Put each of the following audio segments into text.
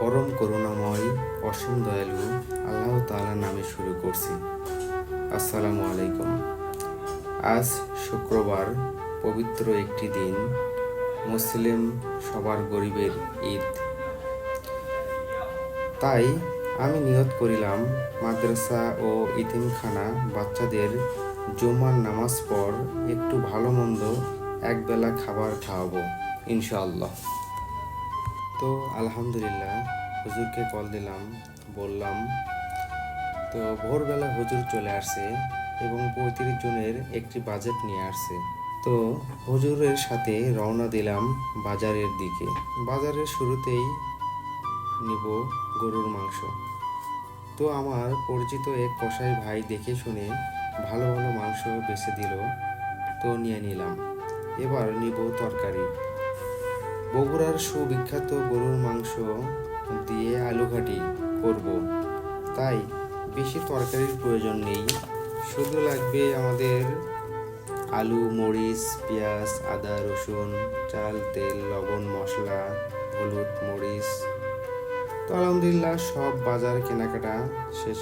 পরম করুণাময়, অসীম দয়ালু আল্লাহ তাআলার নামে শুরু করছি। আসসালামু আলাইকুম। আজ শুক্রবার, পবিত্র একটি দিন, মুসলিম সবার গরিবের ঈদ। তাই আমি নিয়ত করিলাম, মাদ্রাসা ও ইতিমখানা বাচ্চাদের জুম্মার নামাজ পর একটু ভালো মন্দ একবেলা খাবার খাওয়াবো, ইনশাআল্লাহ। তো আলহামদুলিল্লাহ, হুজুরকে কল দিলাম, বললাম, তো ভোরবেলা হুজুর চলে আসছে এবং পঁয়ত্রিশ জনের একটি বাজেট নিয়ে আসছে। তো হুজুরের সাথে রওনা দিলাম বাজারের দিকে। বাজারের শুরুতেই নিব গরুর মাংস। তো আমার পরিচিত এক কসাই ভাই দেখে শুনে ভালো ভালো মাংস বেছে দিল, তো নিয়ে নিলাম। এবার নিব তরকারি। বগুড়ার সুবিখ্যাত গরুর মাংস দিয়ে আলু ঘাটি করব। তাই বেশি তরকারির প্রয়োজন নেই। শুধু লাগবে আমাদের আলু, মরিচ, পেঁয়াজ, আদা, রসুন, চাল, তেল, লবণ, মশলা, হলুদ, মরিচ। তো আলহামদুলিল্লাহ সব বাজার কেনাকাটা শেষ।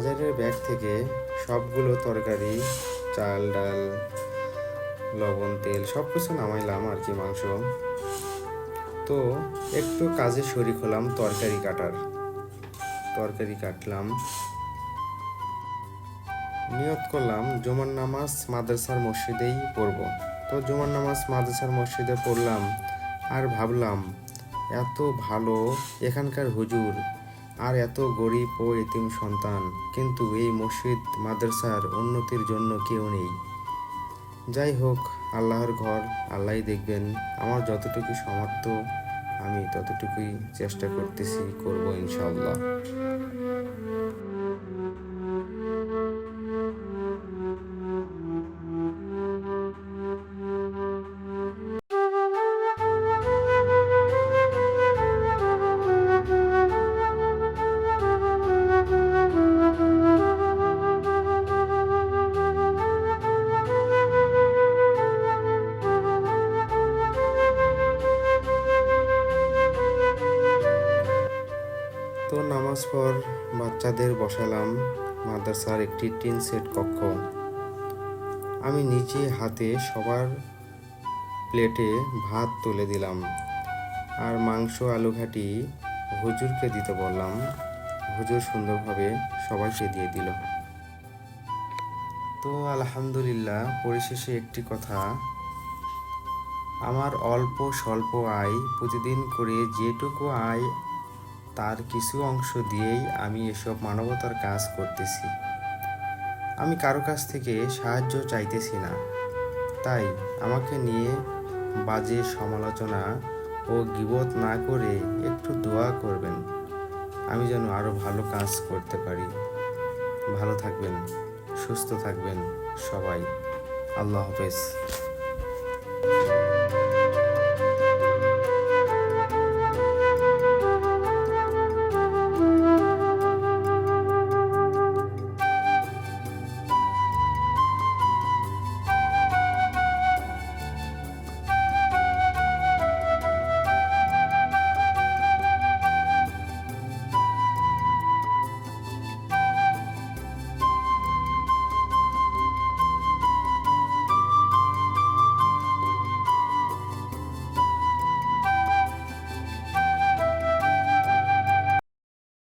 বাজারের ব্যাগ থেকে সবগুলো তরকারি, চাল, ডাল, লবণ, তেল সব কিছু নামাইলাম আর কি, মাংস। তো একটু কাজে শরিক হলাম, তরকারি কাটার। তরকারি কাটলাম। নিয়ত করলাম, জুমার নামাজ মাদ্রাসার মসজিদেই পড়ব। তো জুমার নামাজ মাদ্রাসার মসজিদে পড়লাম আর ভাবলাম, এত ভালো এখানকার হুজুর আর এত গরিব ও এতিম সন্তান, কিন্তু এই মসজিদ, মাদ্রাসার উন্নতির জন্য কেউ নেই। যাই হোক, আল্লাহর ঘর আল্লাহই দেখবেন, আমার যতটুকু সামর্থ্য, আমি ততটুকুই চেষ্টা করতেছি, করব ইনশাআল্লাহ। নামাজ পর বাচ্চাদের বসালাম মাদ্রাসার একটি টিন সেট কক্ষ। আমি নিজে হাতে সবার প্লেটে ভাত তুলে দিলাম আর মাংস, আলু ঘাটি হুজুরকে দিতে বললাম। হুজুর সুন্দরভাবে সবাইকে দিয়ে দিল। তো আলহামদুলিল্লাহ, পরিশেষে একটি কথা। আমার অল্প স্বল্প আয় প্রতিদিন করে যেটুকু আয় তার কিছু অংশ দিয়েই আমি এসব মানবতার কাজ করতেছি। আমি কারও কাছ থেকে সাহায্য চাইতেছি না। তাই আমাকে নিয়ে বাজে সমালোচনা ও গিবত না করে একটু দোয়া করবেন। আমি যেন আরও ভালো কাজ করতে পারি। ভালো থাকবেন, সুস্থ থাকবেন সবাই। আল্লাহ হাফেজ।